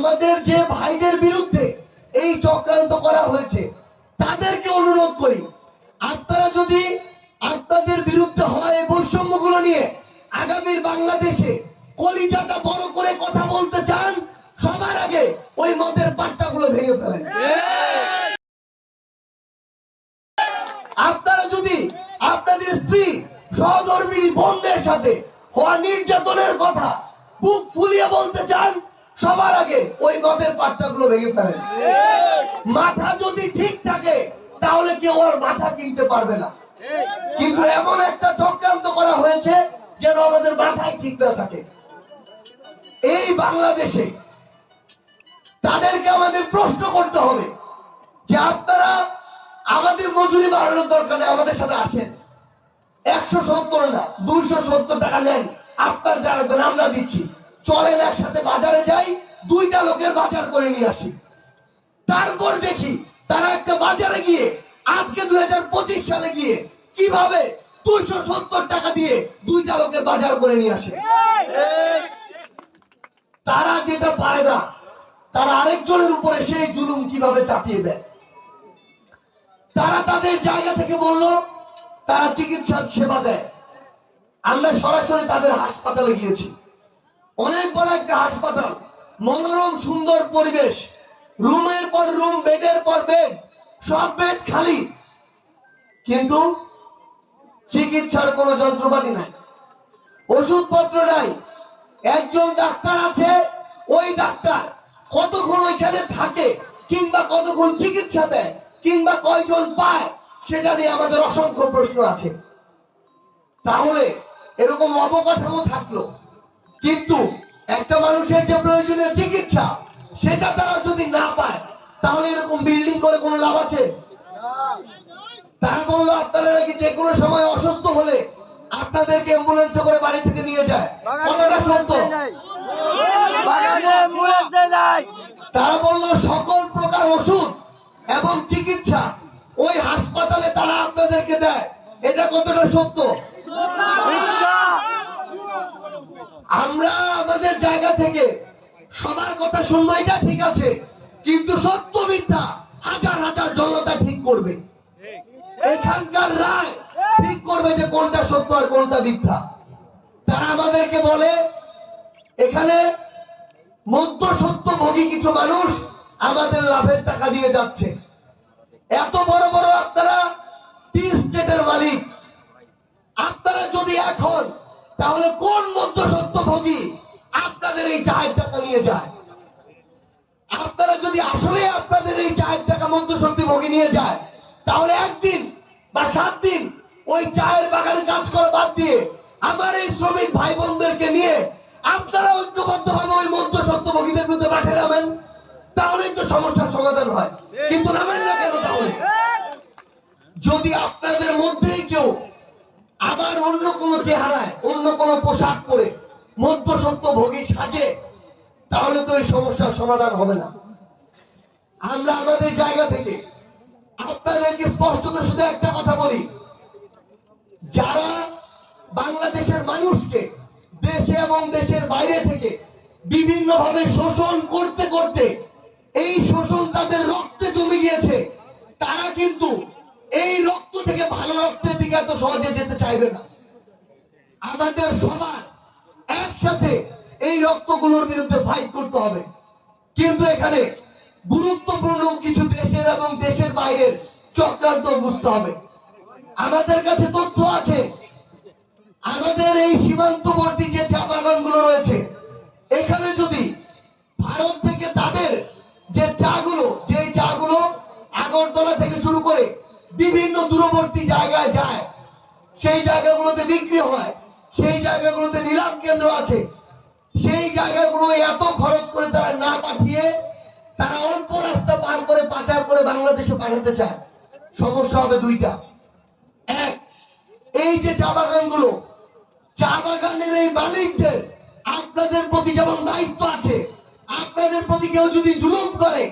আমাদের যে ভাইদের বিরুদ্ধে এই চক্রান্ত করা হয়েছে, তাদেরকে অনুরোধ করি, আপনারা যদি আপনাদের বিরুদ্ধে হয় এই বৈষম্যগুলো নিয়ে আগামীর বাংলাদেশে কলিজাটা বড় করে কথা বলতে চান, সবার আগে ওই মদের পাট্টাগুলো ভেঙে ফেলেন। আপনারা যদি আপনাদের স্ত্রী সহধর্মিনী বোনদের সাথে হওয়া নির্যাতনের কথা বুক ফুলিয়ে বলতে চান সবার আগে ওই মদের পাট্টাগুলো ভেঙে ফেলেন। মাথা যদি ঠিক থাকে, তাহলে কেউ আর মাথা কিনতে পারবে না। কিন্তু এমন একটা চক্রান্ত করা হয়েছে যেন আমাদের মাথায় ঠিক না থাকে। এই বাংলাদেশে তাদেরকে আমাদের প্রশ্ন করতে হবে যে আপনারা আমাদের মজুরি বাড়ানোর দরকার আমাদের সাথে আসেন। একশো সত্তর না, দুইশো সত্তর টাকা নেন। আপনার যারা আমরা দিচ্ছি। চলেন একসাথে বাজারে যাই, দুইটা লোকের বাজার করে নিয়ে আসি। তারপর দেখি তারা একটা বাজারে গিয়ে, আজকে দুই হাজার পঁচিশ সালে গিয়ে কীভাবে দুইশো সত্তর টাকা দিয়ে দুইটা লোকের বাজার করে নিয়ে আসে। তারা যেটা পারে না, তারা আরেকজনের উপরে সেই জুলুম কীভাবে চাপিয়ে দেয়? তারা তাদের জায়গা থেকে বলল, তারা চিকিৎসা সেবা দেয়। আমরা সরাসরি তাদের হাসপাতালে গিয়েছি। অনেক বড় একটা হাসপাতাল। মনোরম, সুন্দর পরিবেশ। রুমের পর রুম, বেডের পর বেড, সব বেড খালি। কিন্তু চিকিৎসার কোনো যন্ত্রপাতি নাই। ওষুধপত্র নাই। একজন ডাক্তার আছে, ওই ডাক্তার কতক্ষণ ওইখানে থাকে কিংবা কতক্ষণ চিকিৎসা দেয় কিংবা কয়জন পায়, সেটা নিয়ে আমাদের অসংখ্য প্রশ্ন আছে। তাহলে এরকম অবকাঠামো থাকল। কিন্তু একটা মানুষের যে প্রয়োজনীয় চিকিৎসা সেটা তারা যদি না পায় তাহলে এরকম বিল্ডিং করে কোনো লাভ আছে? তারা বলল আপনারা নাকি যে কোনো সময় অসুস্থ হলে আপনাদেরকে অ্যাম্বুলেন্সে করে বাড়ি থেকে নিয়ে যায়। কতটা সত্য? তারা বলল সকল প্রকার ওষুধ এবং চিকিৎসা ওই হাসপাতালে তারা আপনাদেরকে দেয়। এটা কতটা সত্য? আমরা আমাদের জায়গা থেকে সবার কথা শুনব, এটা ঠিক আছে, কিন্তু সত্য মিথ্যা হাজার হাজার জনতা ঠিক করবে। এখানকার রায় ঠিক করবে যে কোনটা সত্য আর কোনটা মিথ্যা। তারা আমাদেরকে বলে, এখানে মধ্য সত্যভোগী কিছু মানুষ আমাদের লাভের টাকা দিয়ে যাচ্ছে। এত বড় বড় আপনারা টি স্টেটের মালিক। আপনারা যদি এখন তাহলে কোন মধ্য সত্যভোগী আপনাদের এই চায়ের টাকা নিয়ে যায়? আপনারা যদি আসলে আপনাদের এই চায়ের টাকা মধ্য সত্যভোগী নিয়ে যায়, তাহলে একদিন বা সাত দিন ওই চায়ের বাগানে কাজ করা বাদ দিয়ে আমার এই শ্রমিক ভাই বোনদেরকে নিয়ে আপনারা ঐক্যবদ্ধ ভাবে ওই মধ্য সত্যভোগীদের বিরুদ্ধে মাঠে নামেন। তাহলেই তো সমস্যার সমাধান হয়। কিন্তু নামেন না কেন তাহলে? যদি আপনাদের মধ্যেই কেউ আবার অন্য কোনো চেহারায়, অন্য কোনো পোশাক পরে মধ্য সত্য ভোগী সাজে, তাহলে তো এই সমস্যার সমাধান হবে না। আমরা আমাদের জায়গা থেকে আপনাদেরকে স্পষ্ট করে শুধু একটা কথা বলি। যারা বাংলাদেশের মানুষকে দেশে এবং দেশের বাইরে থেকে বিভিন্ন ভাবে শোষণ করতে এত সহজে যেতে চাইবে না। আমাদের সবার একসাথে এই রক্তগুলোর বিরুদ্ধে ফাইট করতে হবে। কিন্তু এখানে গুরুত্বপূর্ণ কিছু দেশের এবং দেশের বাইরের চক্রান্ত বুঝতে হবে। আমাদের কাছে তথ্য আছে। আমাদের এই সীমান্তবর্তী যে চা বাগানগুলো রয়েছে, এখানে যদি ভারত থেকে তাদের যে চা চাগুলো যে চাগুলো আগরতলা থেকে শুরু করে বিভিন্ন দূরবর্তী জায়গায় যায় সেই জায়গাগুলোতে বিক্রি হয়, সেই জায়গাগুলোতে নিলাম কেন্দ্র আছে। সেই জায়গাগুলো এত খরচ করে তারা না পাঠিয়ে তারা অল্প রাস্তা পার করে পাচার করে বাংলাদেশে পাঠাতে চায়। সমস্যা হবে দুইটা। এক, এই যে চা বাগানগুলো, চা বাগানের এই মালিকদের আপনাদের প্রতি যেমন দায়িত্ব আছে, আপনাদের প্রতি কেউ যদি জুলুম করে,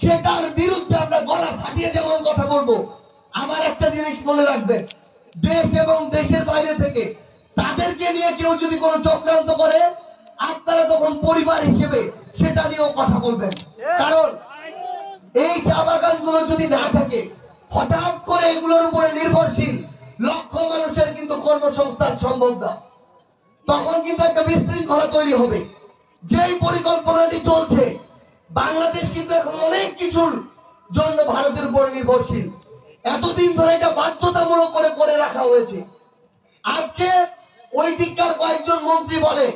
সেটার বিরুদ্ধে আমরা গলা ফাটিয়ে যেমন কথা বলব। আমার একটা জিনিস মনে রাখবেন দেশ এবং দেশের বাইরে থেকে তাদেরকে নিয়ে কেউ যদি কোনো চক্রান্ত করে, আপনারা তখন পরিবার হিসেবে সেটা নিয়েও কথা বলবেন। কারণ এই চা বাগানগুলো যদি না থাকে, হঠাৎ করে এগুলোর উপরে নির্ভরশীল লক্ষ মানুষের কিন্তু কর্মসংস্থান সম্ভব না। তখন কিন্তু একটা বিশৃঙ্খলা তৈরি হবে। যেই পরিকল্পনাটি চলছে, বাংলাদেশ কিন্তু এখন অনেক কিছুর জন্য ভারতের উপর নির্ভরশীল। এতদিন ধরে এটা বাধ্যতামূলক করে করে রাখা হয়েছে। আজকে ওই দিককার কয়েকজন মন্ত্রী বলে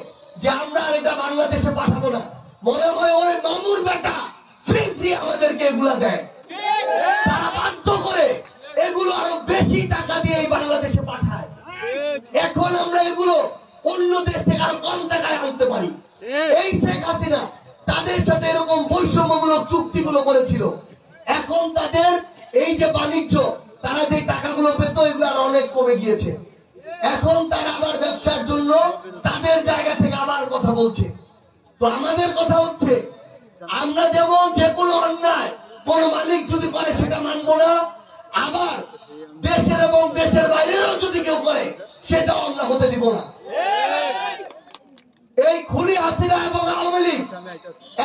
যে, আমরা আর এটা বাংলাদেশে পাঠাবো না। মনে হয় ওই মামুর বেটা ফ্রি ফ্রি আমাদেরকে এগুলা দেয়। তারা বাধ্য করে এগুলো আরও বেশি টাকা দিয়ে এই বাংলাদেশে পাঠায়। এখন আমরা এগুলো অন্য দেশ থেকে আরও কম টাকায় আনতে পারি। এই শেখ হাসিনা তাদের সাথে এরকম বৈষম্যমূলক চুক্তিগুলো করেছিল। এখন তাদের এই যে বাণিজ্য, তারা যে টাকাগুলো পেত, এগুলো আর অনেক কমে গিয়েছে। এখন তারা আবার ব্যবসার জন্য তাদের জায়গা থেকে আবার কথা বলছে। তো আমাদের কথা হচ্ছে, আমরা যেমন যে কোনো অন্যায়, কোন মালিক যদি করে সেটা মানবো না, আবার দেশের এবং দেশের বাইরেও যদি কেউ করে সেটাও আমরা হতে দিব না। এই খুলি হাসিনা এবং আওয়ামী লীগ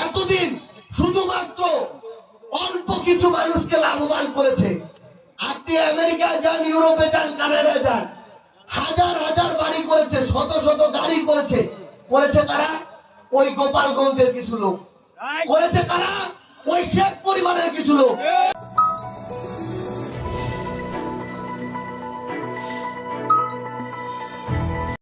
এতদিন শুধুমাত্র অল্প কিছু মানুষকে লাভবান করেছে। আপনি আমেরিকায় যান, ইউরোপে যান, কানাডায় যান। হাজার হাজার বাড়ি করেছে, শত শত গাড়ি করেছে। করেছে তারা ওই গোপালগঞ্জের কিছু লোক। করেছে তারা ওই শেখ পরিবারের কিছু লোক।